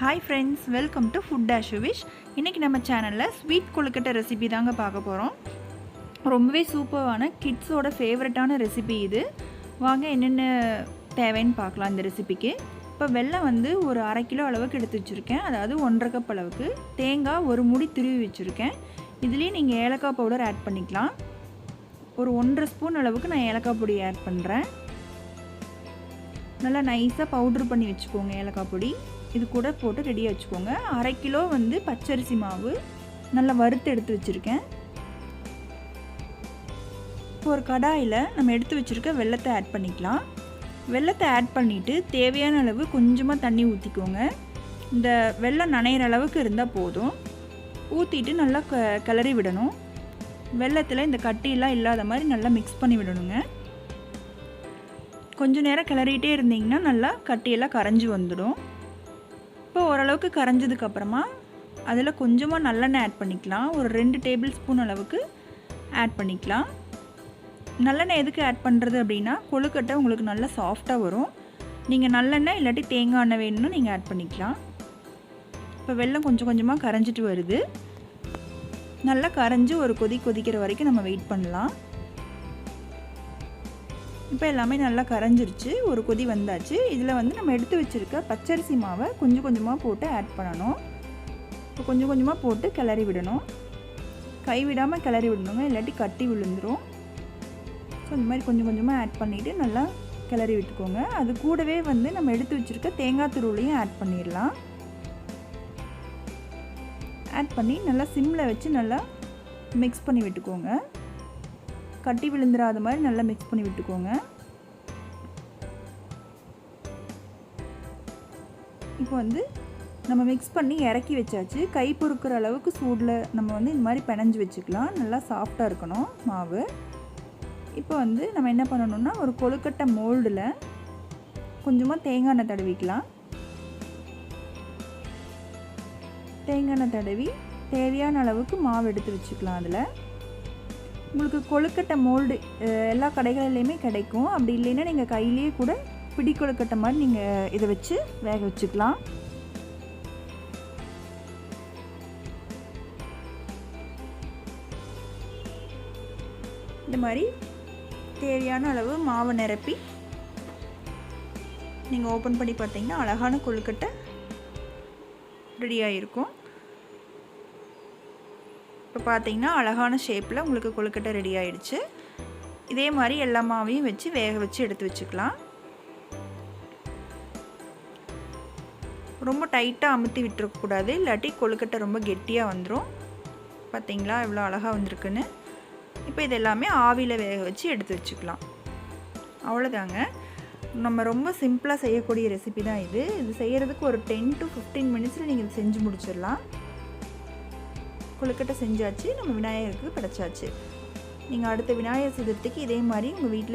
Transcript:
Hi friends welcome to food dash wish இன்றைக்கி நம்ம சேனலில் ஸ்வீட் கொழுக்கட்டை ரெசிபி தாங்க பார்க்க போகிறோம் ரொம்பவே சூப்பரான கிட்ஸோட ஃபேவரட்டான ரெசிபி இது. வாங்க என்னென்ன தேவைன்னு பார்க்கலாம் இந்த ரெசிபிக்கு இப்போ வெல்லம் வந்து ஒரு அரை கிலோ அளவுக்கு எடுத்து வச்சுருக்கேன். அதாவது ஒன்றரை கப் அளவுக்கு. தேங்காய் ஒரு முடி திருவி வச்சுருக்கேன். இதுலேயே நீங்கள் ஏலக்காய் பவுடர் ஆட் பண்ணிக்கலாம். ஒரு ஒன்றரை ஸ்பூன் அளவுக்கு நான் ஏலக்காய் பொடி ஆட் பண்ணுறேன் நல்லா நைஸாக பவுட்ரு பண்ணி வச்சுக்கோங்க ஏலக்காய் பொடி. இது கூட போட்டு ரெடியாக வச்சுக்கோங்க. அரை கிலோ வந்து பச்சரிசி மாவு. நல்லா வறுத்து எடுத்து வச்சுருக்கேன். இப்போ ஒரு கடாயில் நம்ம எடுத்து வச்சுருக்க வெள்ளத்தை ஆட் பண்ணிக்கலாம். வெள்ளத்தை ஆட் பண்ணிவிட்டு தேவையான அளவு கொஞ்சமாக தண்ணி ஊற்றிக்கோங்க இந்த வெள்ளம் நனையிற அளவுக்கு இருந்தால் போதும். ஊற்றிட்டு நல்லா க கிளறி விடணும். வெள்ளத்தில் இந்த கட்டியெல்லாம் இல்லாத மாதிரி நல்லா மிக்ஸ் பண்ணி விடணுங்க. கொஞ்சம் நேரம் கிளறிட்டே இருந்தீங்கன்னா நல்லா கட்டியெல்லாம் கரைஞ்சி வந்துடும். இப்போ ஓரளவுக்கு கரைஞ்சதுக்கப்புறமா அதில் கொஞ்சமாக நல்லெண்ணெய் ஆட் பண்ணிக்கலாம். ஒரு ரெண்டு டேபிள் ஸ்பூன் அளவுக்கு ஆட் பண்ணிக்கலாம். நல்லெண்ணெய் எதுக்கு ஆட் பண்ணுறது அப்படின்னா கொழுக்கட்டை உங்களுக்கு நல்லா சாஃப்டாக வரும். நீங்கள் நல்லெண்ணெய் இல்லாட்டி தேங்காய் எண்ணெய் வேணும்னு நீங்கள் ஆட் பண்ணிக்கலாம். இப்போ வெள்ளம் கொஞ்சம் கொஞ்சமாக கரைஞ்சிட்டு வருது. நல்லா கரைஞ்சி ஒரு கொதி கொதிக்கிற வரைக்கும் நம்ம வெயிட் பண்ணலாம். இப்போ எல்லாமே நல்லா கரைஞ்சிருச்சு. ஒரு கொதி வந்தாச்சு. இதில் வந்து நம்ம எடுத்து வச்சுருக்க பச்சரிசி மாவை கொஞ்சம் கொஞ்சமாக போட்டு ஆட் பண்ணணும். இப்போ கொஞ்சம் கொஞ்சமாக போட்டு கிளறி விடணும். கை விடாமல் கிளறி விடணுங்க. இல்லாட்டி கட்டி விழுந்துடும் ஸோ இந்த மாதிரி கொஞ்சம் கொஞ்சமாக ஆட் பண்ணிவிட்டு நல்லா கிளறி விட்டுக்கோங்க. அது கூடவே வந்து நம்ம எடுத்து வச்சுருக்க தேங்காய் துருளையும் ஆட் பண்ணிடலாம். ஆட் பண்ணி நல்லா சிம்மில் வச்சு நல்லா மிக்ஸ் பண்ணி விட்டுக்கோங்க. கட்டி விழுந்துடாத மாதிரி நல்லா மிக்ஸ் பண்ணி விட்டுக்கோங்க. இப்போ வந்து நம்ம மிக்ஸ் பண்ணி இறக்கி வச்சாச்சு. கை பொறுக்கிற அளவுக்கு சூடில் நம்ம வந்து இந்த மாதிரி பிணைஞ்சு வச்சுக்கலாம். நல்லா சாஃப்டாக இருக்கணும் மாவு. இப்போ வந்து நம்ம என்ன பண்ணணும்னா ஒரு கொழுக்கட்டை மோல்டில் கொஞ்சமாக தேங்காய் எண்ணெய் தடவிக்கலாம். தேங்காய் எண்ணெய் தடவி தேவையான அளவுக்கு மாவு எடுத்து வச்சுக்கலாம் அதில். உங்களுக்கு கொழுக்கட்டை மோல்டு எல்லா கடைகளிலையுமே கிடைக்கும். அப்படி இல்லைன்னா நீங்கள் கையிலேயே கூட பிடி கொழுக்கட்டை மாதிரி நீங்கள் இதை வச்சு வேக வச்சுக்கலாம். இந்த மாதிரி தேவையான அளவு மாவை நிரப்பி நீங்கள் ஓப்பன் பண்ணி பார்த்தீங்கன்னா அழகான கொழுக்கட்டை ரெடியாக இருக்கும் இப்போ பார்த்தீங்கன்னா அழகான ஷேப்பில் உங்களுக்கு கொழுக்கட்டை ரெடி ஆயிடுச்சு. இதே மாதிரி எல்லா மாவையும் வச்சு வேக வச்சு எடுத்து வச்சுக்கலாம். ரொம்ப டைட்டாக அமுத்தி விட்டுருக்கக்கூடாது இல்லாட்டி கொழுக்கட்டை ரொம்ப கெட்டியாக வந்துடும் பார்த்தீங்களா? எவ்வளோ அழகாக வந்திருக்குன்னு. இப்போ இது எல்லாமே ஆவியில் வேக வச்சு எடுத்து வச்சுக்கலாம். அவ்வளோதாங்க. நம்ம ரொம்ப சிம்பிளாக செய்யக்கூடிய ரெசிபி தான் இது. இது செய்கிறதுக்கு ஒரு டென் டு ஃபிஃப்டீன் மினிட்ஸில் நீங்கள் செஞ்சு முடிச்சிடலாம். கொழுக்கட்டை செஞ்சாச்சு நம்ம விநாயகருக்கு படைச்சாச்சு. நீங்கள் அடுத்த விநாயகர் சதுர்த்திக்கு இதே மாதிரி உங்கள் வீட்டிலே